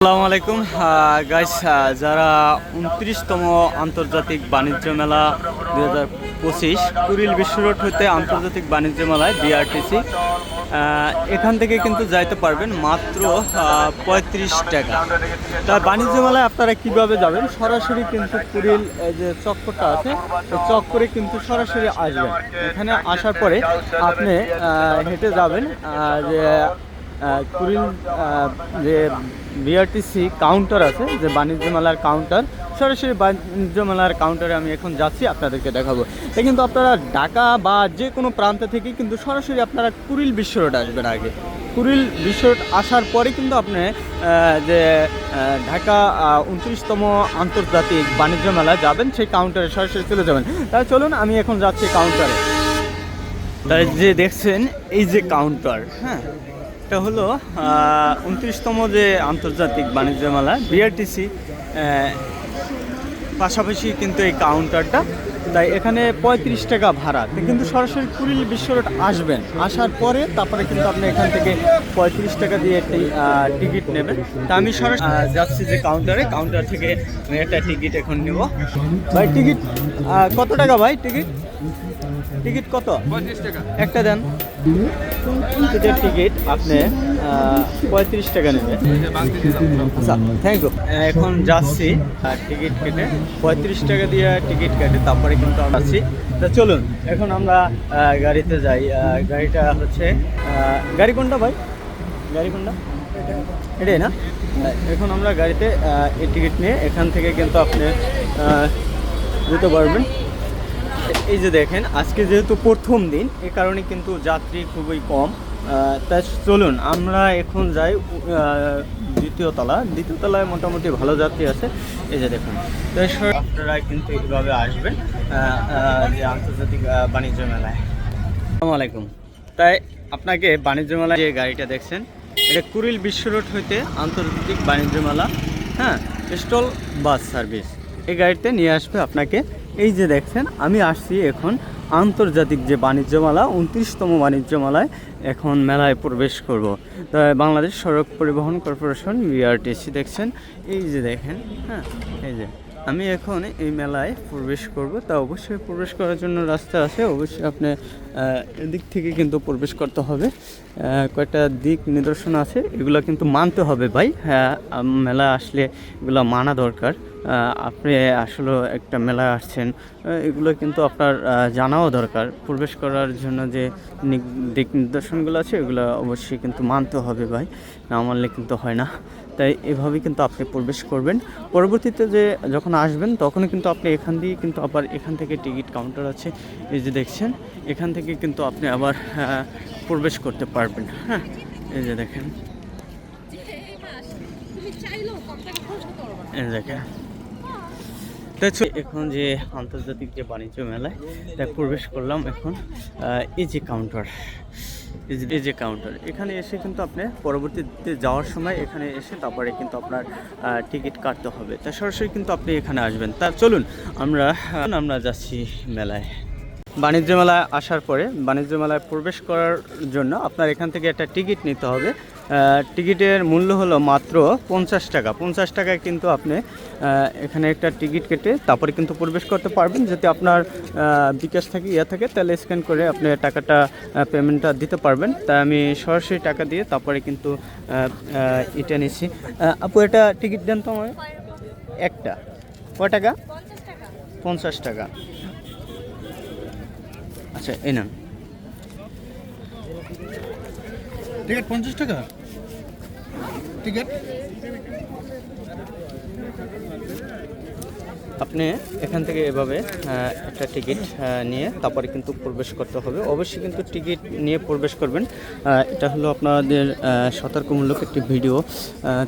আসসালামু আলাইকুম। গাইস যারা উনত্রিশতম আন্তর্জাতিক বাণিজ্য মেলা দু হাজার পঁচিশ, কুড়িল বিশ্ব রোড হতে আন্তর্জাতিক বাণিজ্য মেলায় বিআরটিসি এখান থেকে কিন্তু যাইতে পারবেন মাত্র পঁয়ত্রিশ টাকা। তা বাণিজ্য মেলায় আপনারা কীভাবে যাবেন? সরাসরি কিন্তু এই যে চক্করটা আছে চক্করে কিন্তু সরাসরি আসবেন। এখানে আসার পরে আপনি হেঁটে যাবেন যে কুড়িল যে বিআরটিসি কাউন্টার আছে, যে বাণিজ্য মেলার কাউন্টার সরাসরি বাণিজ্য মেলার কাউন্টারে আমি এখন যাচ্ছি, আপনাদেরকে দেখাবো। তা কিন্তু আপনারা ঢাকা বা যে কোনো প্রান্ত থেকে কিন্তু সরাসরি আপনারা কুরিল বিশ্ব রোড আসবেন আগে। কুরিল বিশ্ব রোড আসার পরে কিন্তু আপনি যে ঢাকা উনত্রিশতম আন্তর্জাতিক বাণিজ্য মেলা যাবেন, সেই কাউন্টারে সরাসরি চলে যাবেন। তাহলে চলুন, আমি এখন যাচ্ছি কাউন্টারে তাই যে দেখছেন, এই যে কাউন্টার হ্যাঁ? এটা হলো উনত্রিশতম যে আন্তর্জাতিক বাণিজ্য মেলা বিআরটিসি পাশাপাশি কিন্তু এই কাউন্টারটা তাই এখানে পঁয়ত্রিশ টাকা ভাড়া। কিন্তু সরাসরি কুড়িল বিশ্ব রোড আসবেন। আসার পরে তারপরে কিন্তু আপনি এখান থেকে পঁয়ত্রিশ টাকা দিয়ে একটি টিকিট নেবেন। তা আমি সরাসরি যাচ্ছি যে কাউন্টারে কাউন্টার থেকে আমি একটা টিকিট এখন নেব। ভাই টিকিট কত টাকা ভাই টিকিট টিকিট কত? পঁয়ত্রিশ টাকা। একটা দেন। টিকিটের টিকিট আপনি পঁয়ত্রিশ টাকা নেবে আচ্ছা থ্যাংক ইউ এখন যাচ্ছি টিকিট কেটে। পঁয়ত্রিশ টাকা দিয়ে টিকিট কেটে তারপরে কিন্তু আমরা আছি। তা চলুন, এখন আমরা গাড়িতে যাই। গাড়িটা হচ্ছে গাড়ি কোনটা ভাই? গাড়ি কোনটা? এটাই না? এখন আমরা গাড়িতে এই টিকিট নিয়ে এখান থেকে কিন্তু আপনি যেতে পারবেন। এই যে দেখেন, আজকে যেহেতু প্রথম দিন, এ কারণে কিন্তু যাত্রী খুবই কম। তাই চলুন, আমরা এখন যাই দ্বিতীয় তলা। দ্বিতীয় তলায় মোটামুটি ভালো যাত্রী আছে। এই যে দেখুন, তো আপনারা কিন্তু এইভাবে আসবেন যে আন্তর্জাতিক বাণিজ্য মেলায়। আসসালামু আলাইকুম। তাই আপনাকে বাণিজ্য মেলায় যে গাড়িটা দেখছেন, এটা কুরিল বিশ্ব রোড হইতে আন্তর্জাতিক বাণিজ্য মেলা হ্যাঁ স্টল বাস সার্ভিস। এই গাড়িতে নিয়ে আসবে আপনাকে এই যে দেখছেন, আমি আসছি এখন আন্তর্জাতিক যে বাণিজ্য মেলা উনত্রিশতম বাণিজ্য মেলায় এখন মেলায় প্রবেশ করব। তাই বাংলাদেশ সড়ক পরিবহন কর্পোরেশন, বিআরটিসি দেখছেন। এই যে দেখেন হ্যাঁ এই যে, আমি এখন এই মেলায় প্রবেশ করব। তা অবশ্যই প্রবেশ করার জন্য রাস্তা আছে, অবশ্যই আপনি এদিক থেকে কিন্তু প্রবেশ করতে হবে। কয়েকটা দিক নিদর্শন আছে, এগুলো কিন্তু মানতে হবে ভাই। হ্যাঁ মেলা আসলে এগুলো মানা দরকার। আপনি আসলে একটা মেলায় আসছেন এগুলো কিন্তু আপনার জানাও দরকার। প্রবেশ করার জন্য যে দিক নির্দেশনগুলো আছে, এগুলো অবশ্যই কিন্তু মানতে হবে ভাই, না মানলে কিন্তু হয় না। তাই এভাবেই কিন্তু আপনি প্রবেশ করবেন। পরবর্তীতে যে যখন আসবেন তখন কিন্তু আপনি এখান দিয়ে কিন্তু আবার এখান থেকে টিকিট কাউন্টার আছে, এই যে দেখছেন, এখান থেকে কিন্তু আপনি আবার প্রবেশ করতে পারবেন। হ্যাঁ এই যে দেখেন। এই দেখেন। এখন যে আন্তর্জাতিক যে বাণিজ্য মেলায় তাই প্রবেশ করলাম এখন এই যে কাউন্টার এই যে- কাউন্টার এখানে এসে কিন্তু আপনি পরবর্তীতে যাওয়ার সময় এখানে এসে তারপরে কিন্তু আপনার টিকিট কাটতে হবে। তা সরাসরি কিন্তু আপনি এখানে আসবেন। তা চলুন, আমরা আমরা যাচ্ছি মেলায়। বাণিজ্য মেলায় আসার পরে, বাণিজ্য মেলায় প্রবেশ করার জন্য আপনার এখান থেকে একটা টিকিট নিতে হবে। টিকিটের মূল্য হলো মাত্র পঞ্চাশ টাকা। পঞ্চাশ টাকায় কিন্তু আপনি এখানে একটা টিকিট কেটে তারপরে কিন্তু প্রবেশ করতে পারবেন। যদি আপনার বিকাশ থাকে ইয়ে থাকে, তাহলে স্ক্যান করে আপনি টাকাটা পেমেন্টটা দিতে পারবেন। তাই আমি সরাসরি টাকা দিয়ে তারপরে কিন্তু এটা নিচ্ছি। আপু, এটা টিকিট দেন তো আমার একটা। ক টাকা? পঞ্চাশ টাকা। আচ্ছা এই নেন। টিকিট পঞ্চাশ টাকা? টিকিট? আপনি এখান থেকে এভাবে একটা টিকিট নিয়ে তারপরে কিন্তু প্রবেশ করতে হবে। অবশ্যই কিন্তু টিকিট নিয়ে প্রবেশ করবেন। এটা হলো আপনাদের সতর্কমূলক একটি ভিডিও।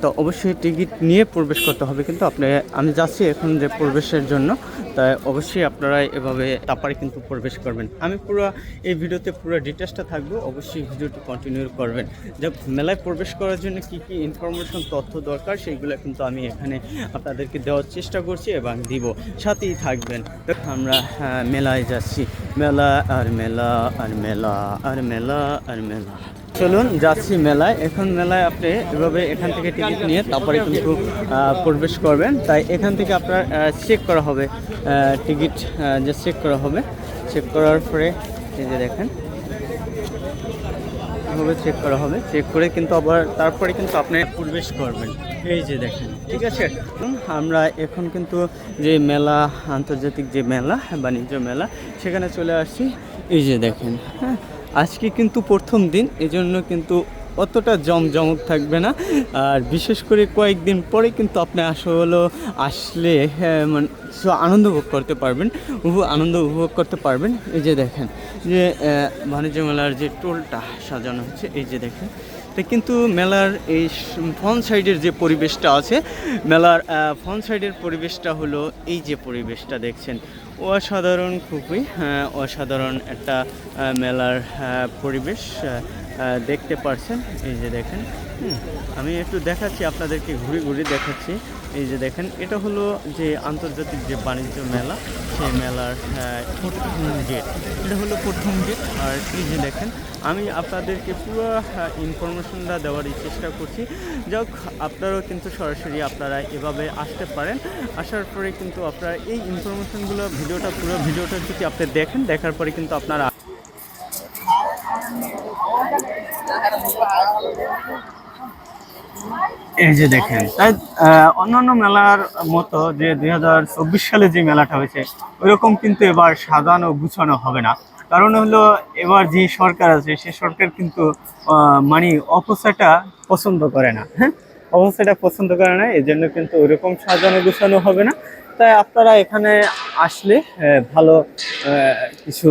তো অবশ্যই টিকিট নিয়ে প্রবেশ করতে হবে কিন্তু আপনি, আমি যাচ্ছি এখন যে প্রবেশের জন্য। তাই অবশ্যই আপনারা এভাবে তারপরে কিন্তু প্রবেশ করবেন। আমি পুরো এই ভিডিওতে পুরো ডিটেলসটা থাকবে অবশ্যই ভিডিওটি কন্টিনিউ করবেন। যে মেলায় প্রবেশ করার জন্য কি কি ইনফরমেশন তথ্য দরকার সেইগুলো কিন্তু আমি এখানে আপনাদেরকে দেওয়ার চেষ্টা করছি এবং দিব। সাথেই থাকবেন। আমরা হ্যাঁ, মেলায় যাচ্ছি। মেলা আর মেলা আর মেলা আর মেলা আর মেলা। চলুন যাচ্ছি মেলায়। এখন মেলায় আপনি এভাবে এখান থেকে টিকিট নিয়ে তারপরে কিন্তু প্রবেশ করবেন। তাই এখান থেকে আপনার চেক করা হবে টিকিট যে চেক করা হবে চেক করার পরে, এই যে দেখেন, এভাবে চেক করা হবে। চেক করে কিন্তু আবার, তারপরে কিন্তু আপনি প্রবেশ করবেন। এই যে দেখেন, ঠিক আছে? আমরা এখন কিন্তু যে মেলা, আন্তর্জাতিক যে মেলা, বাণিজ্য মেলা, সেখানে চলে আসছি। এই যে দেখেন হ্যাঁ? আজকে কিন্তু প্রথম দিন এজন্য কিন্তু অতটা জমজমক থাকবে না। আর বিশেষ করে কয়েকদিন পরে কিন্তু আপনি আসলে আসলে হ্যাঁ, মানে আনন্দ উপভোগ করতে পারবেন। আনন্দ উপভোগ করতে পারবেন। এই যে দেখেন যে বাণিজ্য মেলার যে টোলটা সাজানো হচ্ছে এই যে দেখেন তো কিন্তু মেলার এই ফ্রন্ট সাইডের যে পরিবেশটা আছে মেলার ফ্রন্ট সাইডের পরিবেশটা হলো এই যে পরিবেশটা দেখছেন। অসাধারণ খুবই অসাধারণ একটা মেলার পরিবেশ আহ, আহ, দেখতে পারছেন। এই যে দেখেন। হুম, আমি একটু দেখাচ্ছি আপনাদেরকে ঘুরে ঘুরে দেখাচ্ছি। এই যে দেখেন এটা হলো যে আন্তর্জাতিক যে বাণিজ্য মেলা সেই মেলার প্রথম গেট এটা হলো প্রথম গেট আর এই যে দেখেন আমি আপনাদেরকে পুরো ইনফরমেশনটা দেওয়ারই চেষ্টা করছি। যাক আপনারাও কিন্তু সরাসরি আপনারা এভাবে আসতে পারেন। আসার পরে কিন্তু আপনারা এই ইনফরমেশনগুলো ভিডিওটা পুরো ভিডিওটা যদি আপনি দেখেন দেখার পরে কিন্তু আপনারা এই যে দেখেন, তাই অন্যান্য মেলার মতো যে দু হাজার চব্বিশ সালে যে মেলাটা হয়েছে, ওইরকম কিন্তু এবার সাজানো গুছানো হবে না। কারণ হলো, এবার যে সরকার আছে, সে সরকার কিন্তু মানে অপচয়টা পছন্দ করে না হ্যাঁ? অপচয়টা পছন্দ করে না এই জন্য কিন্তু ওইরকম সাজানো গুছানো হবে না। তাই আপনারা এখানে আসলে ভালো কিছু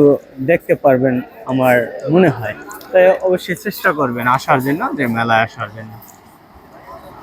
দেখতে পারবেন আমার মনে হয়। তাই অবশ্যই চেষ্টা করবেন আসার জন্য যে মেলায় আসার জন্য।